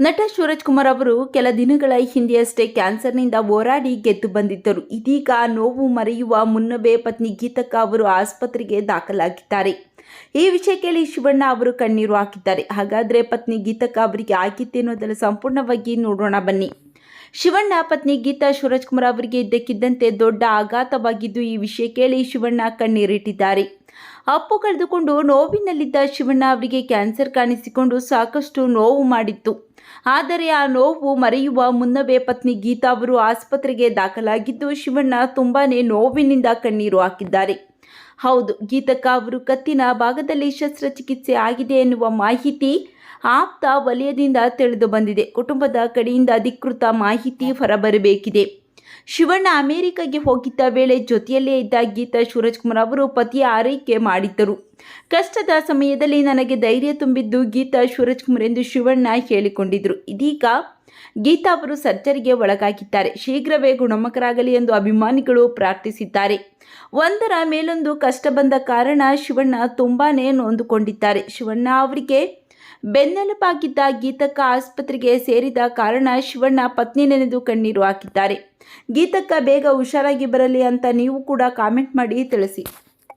ನಟ ಶಿವರಾಜ್ ಕುಮಾರ್ ಅವರು ಕೆಲ ದಿನಗಳ ಹಿಂದೆಯಷ್ಟೇ ಕ್ಯಾನ್ಸರ್ನಿಂದ ಹೋರಾಡಿ ಗೆದ್ದು ಬಂದಿದ್ದರು. ಇದೀಗ ನೋವು ಮರೆಯುವ ಮುನ್ನವೇ ಪತ್ನಿ ಗೀತಕ್ಕ ಅವರು ಆಸ್ಪತ್ರೆಗೆ ದಾಖಲಾಗಿದ್ದಾರೆ. ಈ ವಿಷಯ ಕೇಳಿ ಶಿವಣ್ಣ ಅವರು ಕಣ್ಣೀರು ಹಾಕಿದ್ದಾರೆ. ಹಾಗಾದ್ರೆ ಪತ್ನಿ ಗೀತಕ್ಕ ಅವರಿಗೆ ಆಗಿತ್ತೇನೋದನ್ನು ಸಂಪೂರ್ಣವಾಗಿ ನೋಡೋಣ ಬನ್ನಿ. ಶಿವಣ್ಣ ಪತ್ನಿ ಗೀತಾ ಶಿವರಾಜ್ ಕುಮಾರ್ ಅವರಿಗೆ ಇದ್ದಕ್ಕಿದ್ದಂತೆ ದೊಡ್ಡ ಆಘಾತವಾಗಿದ್ದು ಈ ವಿಷಯ ಕೇಳಿ ಶಿವಣ್ಣ ಕಣ್ಣೀರಿಟ್ಟಿದ್ದಾರೆ. ಅಪ್ಪು ಕಳೆದುಕೊಂಡು ನೋವಿನಲ್ಲಿದ್ದ ಶಿವಣ್ಣ ಅವರಿಗೆ ಕ್ಯಾನ್ಸರ್ ಕಾಣಿಸಿಕೊಂಡು ಸಾಕಷ್ಟು ನೋವು ಮಾಡಿತ್ತು. ಆದರೆ ಆ ನೋವು ಮರೆಯುವ ಮುನ್ನವೇ ಪತ್ನಿ ಗೀತಾ ಅವರು ಆಸ್ಪತ್ರೆಗೆ ದಾಖಲಾಗಿದ್ದು ಶಿವಣ್ಣ ತುಂಬಾನೇ ನೋವಿನಿಂದ ಕಣ್ಣೀರು ಹಾಕಿದ್ದಾರೆ. ಹೌದು, ಗೀತಕ್ಕ ಅವರು ಕತ್ತಿನ ಭಾಗದಲ್ಲಿ ಶಸ್ತ್ರಚಿಕಿತ್ಸೆ ಆಗಿದೆ ಎನ್ನುವ ಮಾಹಿತಿ ಆಪ್ತ ವಲಯದಿಂದ ತಿಳಿದು ಬಂದಿದೆ. ಕುಟುಂಬದ ಕಡೆಯಿಂದ ಅಧಿಕೃತ ಮಾಹಿತಿ ಹೊರಬರಬೇಕಿದೆ. ಶಿವಣ್ಣ ಅಮೆರಿಕಗೆ ಹೋಗಿದ್ದ ವೇಳೆ ಜೊತೆಯಲ್ಲೇ ಇದ್ದ ಗೀತಾ ಶಿವರಾಜ್ಕುಮಾರ್ ಅವರು ಪತಿಯ ಆರೈಕೆ ಮಾಡಿದ್ದರು. ಕಷ್ಟದ ಸಮಯದಲ್ಲಿ ನನಗೆ ಧೈರ್ಯ ತುಂಬಿದ್ದು ಗೀತಾ ಶಿವರಾಜ್ಕುಮಾರ್ ಎಂದು ಶಿವಣ್ಣ ಹೇಳಿಕೊಂಡಿದ್ದರು ಇದೀಗ ಗೀತಾ ಅವರು ಸರ್ಜರಿಗೆ ಒಳಗಾಗಿದ್ದಾರೆ. ಶೀಘ್ರವೇ ಗುಣಮುಖರಾಗಲಿ ಎಂದು ಅಭಿಮಾನಿಗಳು ಪ್ರಾರ್ಥಿಸಿದ್ದಾರೆ. ಒಂದರ ಮೇಲೊಂದು ಕಷ್ಟ ಬಂದ ಕಾರಣ ಶಿವಣ್ಣ ತುಂಬಾನೇ ನೊಂದುಕೊಂಡಿದ್ದಾರೆ. ಶಿವಣ್ಣ ಅವರಿಗೆ ಬೆನ್ನೆಲುಬಾಗಿದ್ದ ಗೀತಕ್ಕ ಆಸ್ಪತ್ರೆಗೆ ಸೇರಿದ ಕಾರಣ ಶಿವಣ್ಣ ಪತ್ನಿ ನೆನೆದು ಕಣ್ಣೀರು ಹಾಕಿದ್ದಾರೆ. ಗೀತಕ್ಕ ಬೇಗ ಹುಷಾರಾಗಿ ಬರಲಿ ಅಂತ ನೀವು ಕೂಡ ಕಾಮೆಂಟ್ ಮಾಡಿ ತಿಳಿಸಿ.